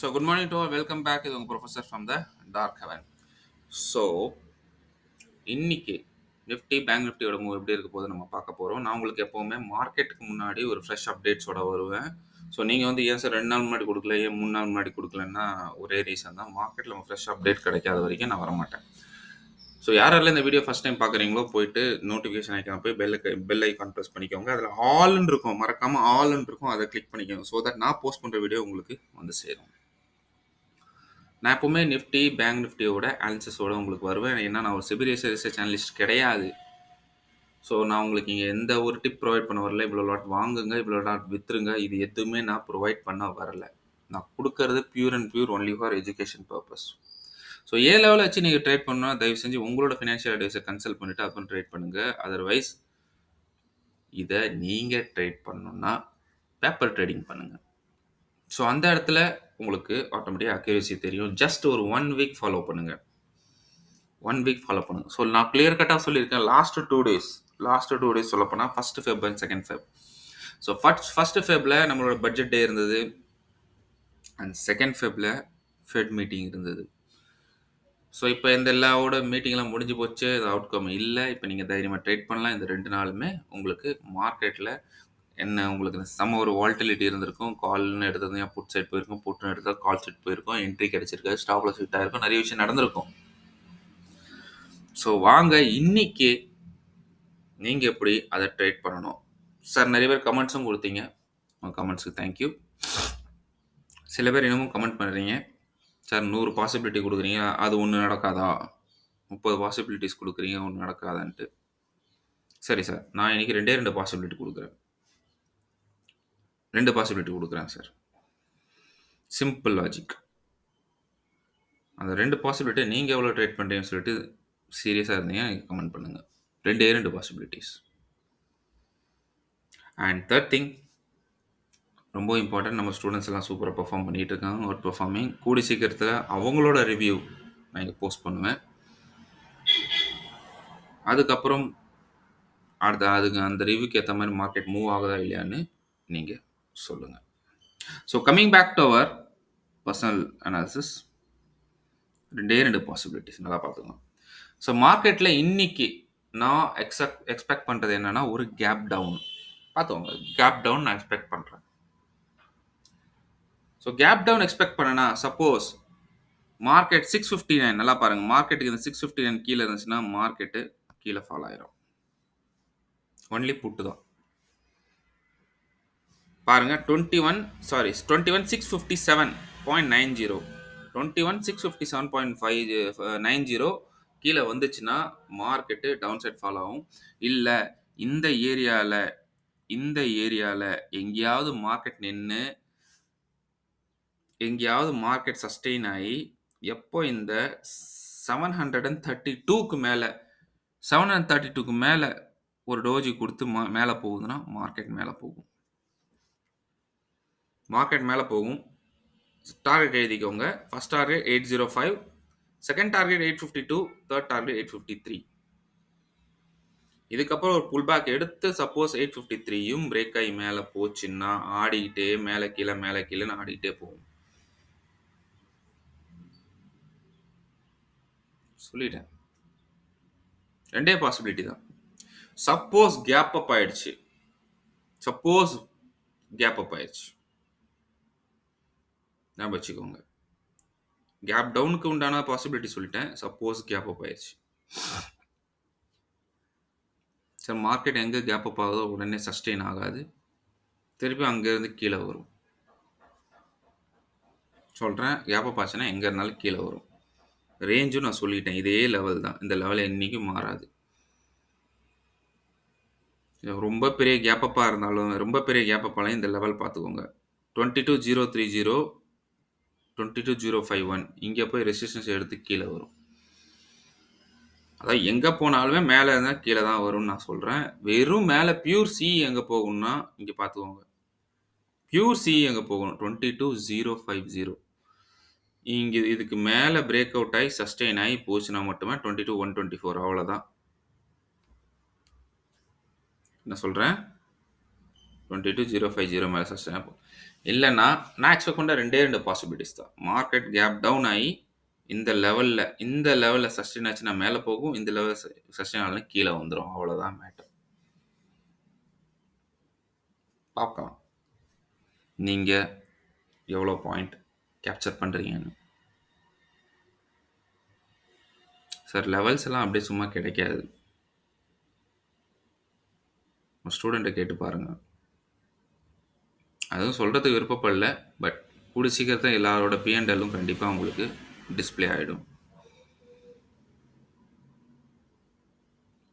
So good morning to welcome back இது உங்கள் professor from the dark heaven so இன்னைக்கு Nifty bank நிஃப்டியோட move எப்படி இருக்க போது நம்ம பார்க்க போகிறோம் நான் உங்களுக்கு எப்போவுமே மார்க்கெட்டுக்கு முன்னாடி ஒரு ஃப்ரெஷ் அப்டேட்ஸோட வருவேன். ஸோ நீங்கள் வந்து ஏன் சார் ரெண்டு நாள் முன்னாடி கொடுக்கல ஏன் மூணு நாள் முன்னாடி கொடுக்கலன்னா ஒரே ரீசன் தான். மார்க்கெட்டில் நம்ம ஃப்ரெஷ் அப்டேட் கிடைக்காத வரைக்கும் நான் வரமாட்டேன். ஸோ யாரெல்லாம் இந்த வீடியோ ஃபஸ்ட் டைம் பார்க்குறீங்களோ போயிட்டு நோட்டிஃபிகேஷன் ஐக்கான போய் பெல் பெல் ஐக்கான் ப்ரெஸ் பண்ணிக்கோங்க. அதில் ஆல்னு இருக்கும். மறக்காமல் ஆல்னு இருக்கும். அதை கிளிக் பண்ணிக்கோங்க. ஸோ தட் நான் போஸ்ட் பண்ணுற வீடியோ உங்களுக்கு வந்து சேரும். நான் எப்போவுமே நிஃப்டி பேங்க் நிஃப்டியோட அனாலிசிஸோட உங்களுக்கு வருவேன். ஏன்னா நான் ஒரு சிபிரியஸ் ரிசர்ச் அனலிஸ்ட் கிடையாது. ஸோ நான் உங்களுக்கு இங்கே எந்த ஒரு டிப் ப்ரொவைட் பண்ண வரல. இவ்வளோ லாட் வாங்குங்க இவ்வளோ லாட் வித்துருங்க. இது எதுவுமே நான் ப்ரொவைட் பண்ண வரல. நான் கொடுக்கறது pure and pure only for education purpose so A லெவலில் வச்சு நீங்கள் ட்ரேட் பண்ணால் தயவு செஞ்சு உங்களோட ஃபினான்ஷியல் அட்வைஸை கன்சல்ட் பண்ணிவிட்டு அப்புறம் ட்ரேட் பண்ணுங்கள் அதர்வைஸ் இதை நீங்கள் ட்ரேட் பண்ணணுன்னா பேப்பர் ட்ரேடிங் பண்ணுங்கள் ஸோ அந்த இடத்துல உங்களுக்கு ஆட்டோமேட்டிக்காக அக்யூரேசி தெரியும். ஜஸ்ட் ஒரு ஒன் வீக் ஃபாலோ பண்ணுங்கள் ஒன் வீக் ஃபாலோ பண்ணுங்கள் ஸோ நான் கிளியர் கட்டாக சொல்லியிருக்கேன். Last two days last two days சொல்ல போனால் first Feb and second Feb so first first ஃபெப்பில் நம்மளோட பட்ஜெட் டே இருந்தது. அண்ட் செகண்ட் ஃபெப்பில் ஃபெட் மீட்டிங் இருந்தது. ஸோ இப்போ இந்த எல்லாவோட மீட்டிங்லாம் முடிஞ்சு போச்சு. அவுட் அவுட்கம் இல்லை. இப்போ நீங்கள் தைரியமாக ட்ரேட் பண்ணலாம். இந்த ரெண்டு நாளுமே உங்களுக்கு மார்க்கெட்டில் என்ன உங்களுக்கு செம்ம ஒரு வால்டிலிட்டி இருந்திருக்கும். கால்னு எடுத்தது புட் சைட் போயிருக்கும் புட்னு எடுத்தால் கால் சைட் போயிருக்கும் என்ட்ரி கிடச்சிருக்காது ஸ்டாப்ல சீட்டாக இருக்கும் நிறைய விஷயம் நடந்திருக்கும். ஸோ வாங்க இன்னைக்கு நீங்கள் எப்படி அதை ட்ரேட் பண்ணணும்? சார் நிறைய பேர் கமெண்ட்ஸும் கொடுத்தீங்க. உங்கள் கமெண்ட்ஸுக்கு தேங்க்யூ சில பேர் இன்னமும் கமெண்ட் பண்ணுறீங்க சார் நூறு பாசிபிலிட்டி கொடுக்குறீங்க அது ஒன்று நடக்காதா? முப்பது பாசிபிலிட்டிஸ் கொடுக்குறீங்க ஒன்று நடக்காதான்ட்டு. சரி சார் நான் இன்னைக்கு ரெண்டே ரெண்டு பாசிபிலிட்டி கொடுக்குறேன். ரெண்டு பாசிபிலிட்டி கொடுக்குறேன் சார். சிம்பிள் லாஜிக் அந்த ரெண்டு பாசிபிலிட்டி நீங்கள் எவ்வளோ ட்ரேட் பண்ணுறீங்கன்னு சொல்லிட்டு சீரியஸாக இருந்தீங்க எனக்கு கமெண்ட் பண்ணுங்கள் ரெண்டே ரெண்டு பாசிபிலிட்டிஸ் அண்ட் தேர்ட் திங் ரொம்ப இம்பார்ட்டன்ட் நம்ம ஸ்டூடெண்ட்ஸ் எல்லாம் சூப்பராக பர்ஃபார்ம் பண்ணிகிட்டு இருக்காங்க ஒர்க் பர்ஃபார்மிங் கூடி சீக்கிரத்தில் அவங்களோட ரிவ்யூ நான் இங்கே போஸ்ட் பண்ணுவேன். அதுக்கப்புறம் அடுத்த அதுக்கு அந்த ரிவ்யூக்கு ஏற்ற மாதிரி மார்க்கெட் மூவ் ஆகுதா இல்லையான்னு நீங்கள் சொல்லுங்கள் so coming back to our personal analysis ரெண்டே ரெண்டு பாசிபிலிட்டிஸ் நல்லா பார்த்துக்கோங்க. ஸோ மார்க்கெட்டில் இன்னைக்கு நான் எக்ஸப்ட் எக்ஸ்பெக்ட் பண்ணுறது என்னென்னா ஒரு கேப் டவுன் பார்த்துக்கோங்க. கேப் டவுன் நான் எக்ஸ்பெக்ட் பண்ணுறேன் ஸோ கேப் டவுன் எக்ஸ்பெக்ட் பண்ணனா suppose market six fifty nine நல்லா பாருங்கள் மார்க்கெட்டுக்கு இந்த சிக்ஸ் ஃபிஃப்டி நைன் கீழே இருந்துச்சுன்னா மார்க்கெட்டு கீழே ஃபாலோ ஆயிரும். ஒன்லி புட்டு தான். பாருங்க twenty one sorry twenty one six fifty seven point nine zero twenty one six fifty seven point five nine zero கீழே வந்துச்சுன்னா மார்க்கெட்டு டவுன் சைட் ஃபாலோ ஆகும். இல்லை இந்த ஏரியாவில் இந்த ஏரியாவில் எங்கேயாவது மார்க்கெட் நின்று எங்கேயாவது மார்க்கெட் சஸ்டெயின் ஆகி எப்போ இந்த செவன் ஹண்ட்ரட் அண்ட் தேர்ட்டி டூக்கு மேலே செவன் ஹண்ட்ரட் தேர்ட்டி டூக்கு மேலே ஒரு டோஜி கொடுத்து மா மேலே போகுதுன்னா மார்க்கெட் மேலே போகும். மார்க்கெட் மேலே போகும். டார்கெட் எழுதிக்கோங்க. First target eight zero five second target eight fifty two third target eight fifty three இதுக்கப்புறம் ஒரு புல் பேக் எடுத்து சப்போஸ் எயிட் ஃபிஃப்டி த்ரீயும் பிரேக் ஆகி மேலே போச்சுன்னா ஆடிக்கிட்டே மேலே கீழே மேலே கீழேன்னு ஆடிக்கிட்டே போகும். சொல்லிட்டேன். ரெண்டே பாசிபிலிட்டி தான். சப்போஸ் கேப் அப் ஆயிடுச்சு. சப்போஸ் கேப் அப் ஆயிடுச்சு. ஞாபகம் வச்சுக்கோங்க. கேப் டவுனுக்கு உண்டான பாசிபிலிட்டி சொல்லிட்டேன். சப்போஸ் கேப் அப் ஆயிடுச்சு. சார் மார்க்கெட் எங்கே கேப் அப் ஆகுதோ உடனே சஸ்டெயின் ஆகாது. திருப்பி அங்கேருந்து கீழே வரும். சொல்கிறேன் கேப் அப் ஆச்சுன்னா எங்கே இருந்தாலும் கீழே வரும். ரேஞ்சும் நான் சொல்லிட்டேன். இதே லெவல் தான். இந்த லெவல் என்றைக்கும் மாறாது. ரொம்ப பெரிய கேப்பப்பாக இருந்தாலும் ரொம்ப பெரிய கேப்பப்பாலையும் இந்த லெவல் பார்த்துக்கோங்க. Twenty two zero three zero twenty two zero five one. இங்கே போய் ரெசிஸ்டன்ஸ் எடுத்து கீழே வரும். அதான் எங்கே போனாலுமே மேலே இருந்தால் கீழே தான் வரும்னு நான் சொல்கிறேன் வெறும் மேலே பியூர் சி எங்கே போகணும்னா இங்கே பார்த்துக்கோங்க. பியூர் சி எங்கே போகணும்? Twenty two zero five zero. இங்கே இதுக்கு மேலே பிரேக் அவுட் ஆகி சஸ்டெயின் ஆகி போச்சுன்னா மட்டுமே twenty two one twenty four அவ்வளோதான் என்ன சொல்கிறேன் twenty two zero five zero மேலே சஸ்டெயின் ஆகும் இல்லைன்னா நான் எக்ஸ்பெக்ட் பண்ண ரெண்டே ரெண்டு பாசிபிலிட்டிஸ் தான். மார்க்கெட் கேப் டவுன் ஆகி இந்த லெவலில் இந்த லெவலில் சஸ்டெயின் ஆச்சுன்னா மேலே போகும் இந்த லெவலில் சஸ்டெயின் ஆகலாம் கீழே வந்துடும் அவ்வளோதான் மேட்டர் பார்க்கலாம். நீங்கள் எவ்வளோ பாயிண்ட் கேப்சர் பண்ணுறீங்கன்னு சார் லெவல்ஸ் எல்லாம் அப்படியே சும்மா கிடைக்காது. ஸ்டூடெண்ட்டை கேட்டு பாருங்கள் அதுவும் சொல்கிறதுக்கு விருப்பப்படல பட் கூடி சீக்கிரத்தில் எல்லாரோட பிஎன்டலும் கண்டிப்பாக உங்களுக்கு டிஸ்பிளே ஆகிடும்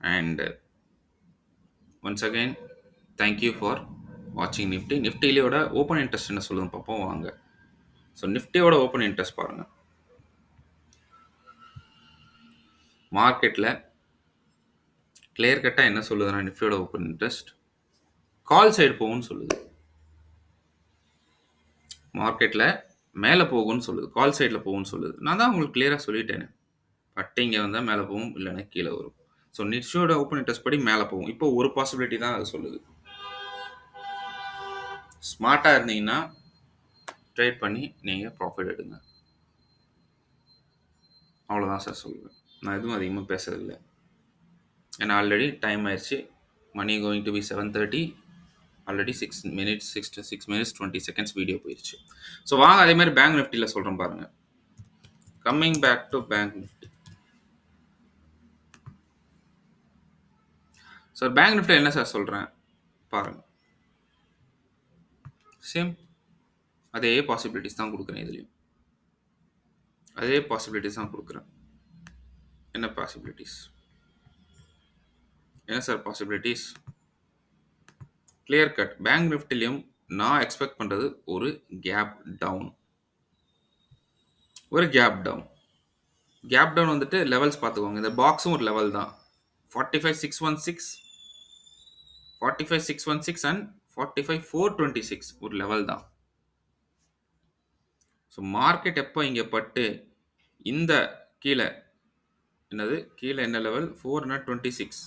and once again thank you for வாட்சிங் நிஃப்டி நிஃப்டிலியோட ஓப்பன் இன்ட்ரெஸ்ட் என்ன சொல்லுங்க பார்ப்போம் வாங்க. ஸோ நிஃப்டியோட ஓப்பன் இன்ட்ரெஸ்ட் பாருங்கள் மார்க்கெட்டில் கிளியர் கட்டாக என்ன சொல்லுதுன்னா நிஃப்டியோட ஓப்பன் இன்ட்ரெஸ்ட் கால் சைடு போகும்னு சொல்லுது. மார்க்கெட்டில் மேலே போகும்னு சொல்லுது. கால் சைடில் போகும்னு சொல்லுது. நான் தான் உங்களுக்கு கிளியராக சொல்லிட்டேனே. பட்டிங்க வந்தால் மேலே போகும் இல்லைன்னா கீழே வரும். ஸோ நிஃப்டியோட ஓப்பன் இன்ட்ரெஸ்ட் படி மேலே போகும். இப்போ ஒரு பாசிபிலிட்டி தான் அது சொல்லுது. ஸ்மார்ட்டாக இருந்தீங்கன்னா ட்ரேட் பண்ணி நீங்கள் ப்ராஃபிட் எடுங்க. அவ்வளோதான் சார் சொல்லுவேன். நான் எதுவும் அதிகமாக பேசுறதில்ல. ஏன்னா ஆல்ரெடி டைம் ஆயிடுச்சு. மணி going to be seven thirty already six minutes six to six minutes twenty seconds video போயிடுச்சு ஸோ வாங்க அதே மாதிரி பேங்க் நிஃப்டியில் சொல்கிறேன் பாருங்கள் coming back to bank Nifty sir bank Nifty என்ன சார் சொல்கிறேன் பாருங்கள் சேம் அதே பாசிபிலிட்டிஸ் தான் கொடுக்குறேன் இதுலேயும். அதே பாசிபிலிட்டிஸ் தான் கொடுக்குறேன். என்ன பாசிபிலிட்டிஸ் என்ன sir possibilities clear cut bank நிஃப்டிலையும் நான் எக்ஸ்பெக்ட் பண்ணுறது ஒரு கேப் டவுன் ஒரு கேப் டவுன் கேப் டவுன் வந்துட்டு லெவல்ஸ் பார்த்துக்கோங்க. இந்த பாக்ஸும் ஒரு லெவல் தான். Forty five six one six forty five six one six and forty five four twenty six ஒரு லெவல் தான். ஸோ மார்க்கெட் எப்போ இங்கே பட்டு இந்த கீழே என்னது? கீழே என்ன level four hundred twenty six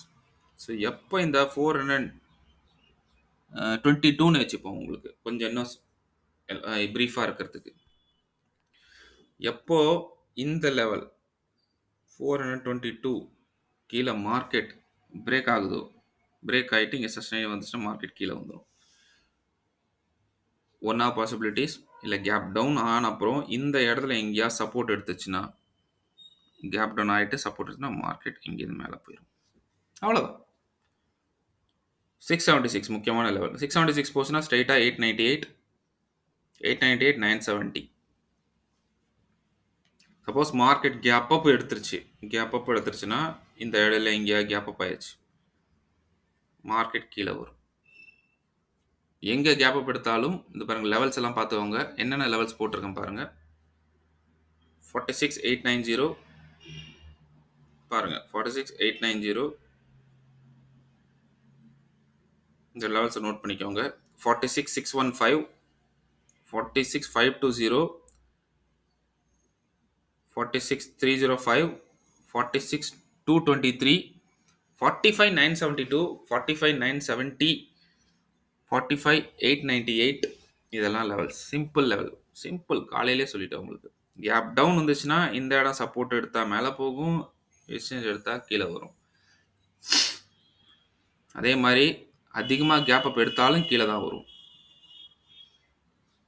so எப்போ இந்த ஃபோர் ஹண்ட்ரட் டுவெண்ட்டி டூன்னு வச்சுப்போம் உங்களுக்கு. கொஞ்சம் இன்னும் ப்ரீஃபாக இருக்கிறதுக்கு. எப்போ இந்த level four hundred twenty two கீழே மார்க்கெட் பிரேக் ஆகுதோ பிரேக் ஆகிட்டு இங்கே சஸ்டைன் வந்துச்சுன்னா மார்க்கெட் கீழே வந்துடும் ஒன் ஆஃப் பாசிபிலிட்டிஸ் இல்லை கேப் டவுன் ஆன அப்புறம் இந்த இடத்துல எங்கேயா சப்போர்ட் எடுத்துச்சுன்னா கேப் டவுன் ஆகிட்டு சப்போர்ட் எடுத்துன்னா மார்க்கெட் இங்கேருந்து மேலே போயிடும் அவ்வளோதான் சிக்ஸ் செவன்ட்டி சிக்ஸ் முக்கியமான லெவல் சிக்ஸ் செவன்ட்டி சிக்ஸ் போச்சுன்னா ஸ்ட்ரைட்டாக eight ninety eight eight ninety eight nine seventy suppose market gap up எடுத்துருச்சு. கேப் அப் எடுத்துருச்சுன்னா இந்த இடையில எங்கேயா கேப் அப் ஆயிடுச்சு. மார்க்கெட் கீழே வரும். எங்கே கேப் அப் எடுத்தாலும் இந்த பாருங்கள் லெவல்ஸ் எல்லாம் பார்த்துக்கோங்க. என்னென்ன லெவல்ஸ் போட்டிருக்கேன் பாருங்கள் forty six eight nine zero பாருங்கள் forty six eight nine zero இந்த லெவல்ஸை நோட் பண்ணிக்கோங்க. Forty six six one five forty six five two zero forty six three zero five forty six two twenty three forty five nine seventy two forty five nine seventy forty five eight ninety eight இதெல்லாம் level simple level simple காலையிலே சொல்லிட்டேன் உங்களுக்கு. Gap down வந்துச்சுன்னா இந்த இடம் support எடுத்தால் மேலே போகும் எக்ஸ்சேஞ்ச் எடுத்தால் கீழே வரும். அதே மாதிரி அதிகமாக கேப் அப் எடுத்தாலும் கீழே தான் வரும்.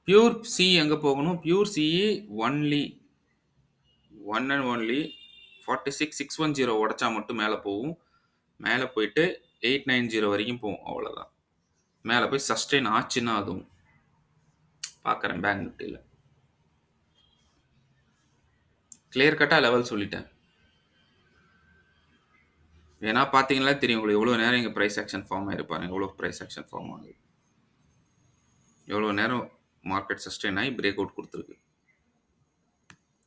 பியூர் சி எங்கே போகணும்? Pure CE only one and only forty six six one zero உடச்சா மட்டும் மேலே போகும். மேலே போயிட்டு எயிட் நைன் ஜீரோ வரைக்கும் போகும் அவ்வளோதான் மேலே போய் சஸ்டெயின் ஆச்சுன்னா அதுவும். பார்க்குறேன் பேங்க் நிஃப்டியில் கிளியர் கட்டாக லெவல் சொல்லிட்டேன். ஏன்னா பார்த்தீங்கன்னா தெரியும் உங்களுக்கு எவ்வளோ நேரம் இங்கே ப்ரைஸ் ஆக்ஷன் ஃபார்ம் ஆகிருப்பாங்க எவ்வளோ ப்ரைஸ் ஆக்ஷன் ஃபார்ம் ஆகுது எவ்வளோ நேரம் மார்க்கெட் சஸ்டெயின் ஆகி பிரேக் அவுட் கொடுத்துருக்கு.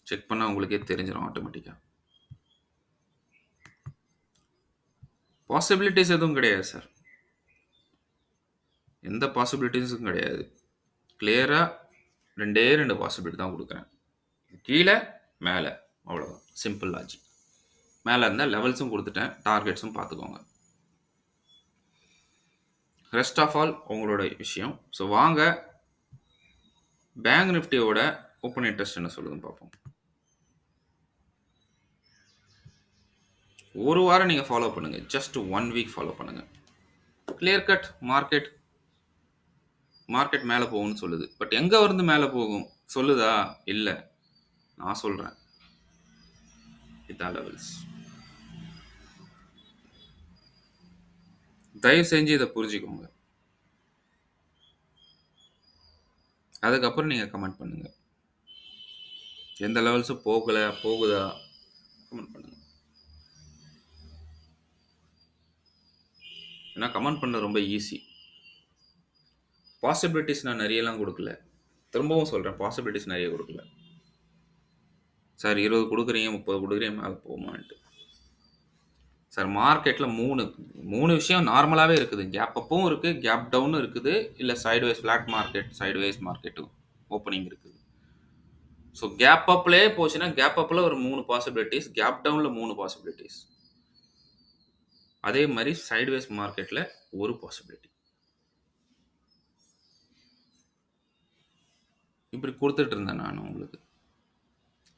செக் பண்ணால் உங்களுக்கே தெரிஞ்சிடும் ஆட்டோமேட்டிக்காக பாசிபிலிட்டிஸ் எதுவும் கிடையாது சார் எந்த பாசிபிலிட்டிஸும் கிடையாது. கிளியராக ரெண்டே ரெண்டு பாசிபிலிட்டி தான் கொடுக்குறேன். கீழே மேலே. அவ்வளோதான் சிம்பிள் லாஜிக் மேலே இருந்தால் லெவல்ஸும் கொடுத்துட்டேன். டார்கெட்ஸும் பார்த்துக்கோங்க. ரெஸ்ட் ஆஃப் ஆல் உங்களோட விஷயம். ஸோ வாங்க. பேங்க் நிஃப்டியோட ஓப்பன் இன்ட்ரெஸ்ட் என்ன சொல்லுதுன்னு பார்ப்போம். ஒரு வாரம் நீங்கள் ஃபாலோ பண்ணுங்கள் ஜஸ்ட் ஒன் வீக் ஃபாலோ பண்ணுங்கள் கிளியர் கட் மார்க்கெட் மார்க்கெட் மேலே போகும்னு சொல்லுது. பட் எங்கே இருந்து மேலே போகும்? சொல்லுதா? இல்லை. நான் சொல்கிறேன் இதான் லெவல்ஸ் தயவு செஞ்சு இதை புரிஞ்சுக்கோங்க. அதுக்கப்புறம் நீங்கள் கமெண்ட் பண்ணுங்கள் எந்த லெவல்ஸும் போகலை போகுதா? கமெண்ட் பண்ணுங்கள் ஏன்னா கமெண்ட் பண்ண ரொம்ப ஈஸி பாசிபிலிட்டிஸ் நான் நிறையலாம் கொடுக்கல. திரும்பவும் சொல்கிறேன் பாசிபிலிட்டிஸ் நிறைய கொடுக்கல. சார் இருபது கொடுக்குறீங்க முப்பது கொடுக்குறீங்க மேலே போகுமான்ட்டு சார் மார்க்கெட்டில் மூணு மூணு விஷயம் நார்மலாகவே இருக்குது. கேப் அப்பவும் இருக்குது கேப் டவுனும் இருக்குது. இல்லை சைடுவேஸ் ஃப்ளாட் மார்க்கெட் சைடுவேஸ் மார்க்கெட்டும் ஓப்பனிங் இருக்குது. ஸோ கேப் அப்லேயே போச்சுன்னா கேப் அப்பில் ஒரு மூணு பாசிபிலிட்டிஸ் கேப் டவுனில் மூணு பாசிபிலிட்டிஸ் அதே மாதிரி சைடுவேஸ் மார்க்கெட்டில் ஒரு பாசிபிலிட்டி இப்படி கொடுத்துட்டு இருந்தேன் நான் உங்களுக்கு.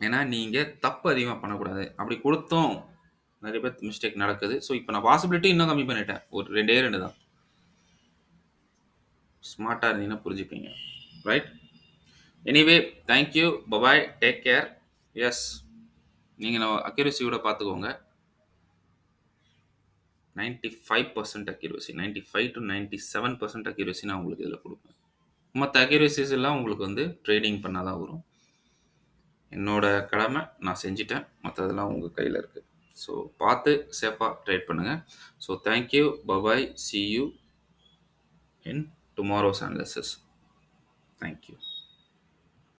ஏன்னா நீங்கள் தப்பு அதிகமாக பண்ணக்கூடாது. அப்படி கொடுத்தோம் நிறைய பேர் மிஸ்டேக் நடக்குது. ஸோ இப்போ நான் பாசிபிலிட்டி இன்னும் கம்மி பண்ணிட்டேன். ஒரு ரெண்டே ரெண்டு தான். ஸ்மார்ட்டாக இருந்தீங்கன்னா புரிஞ்சுப்பீங்க. Right anyway thank you bye bye take care yes நீங்கள் நான் அக்யூரஸியோட பார்த்துக்கோங்க. Ninety five percent accuracy ninety five to ninety seven percent accuracy நான் உங்களுக்கு இதில் கொடுப்பேன். மற்ற அக்யூரசிஸ் எல்லாம் உங்களுக்கு வந்து ட்ரேடிங் பண்ணால் தான் வரும். என்னோட கடமை நான் செஞ்சிட்டேன். மற்றதெல்லாம் உங்கள் கையில் இருக்குது ஸோ பார்த்து சேஃபாக ட்ரேட் பண்ணுங்கள் so thank you bye bye see you in tomorrow's analysis thank you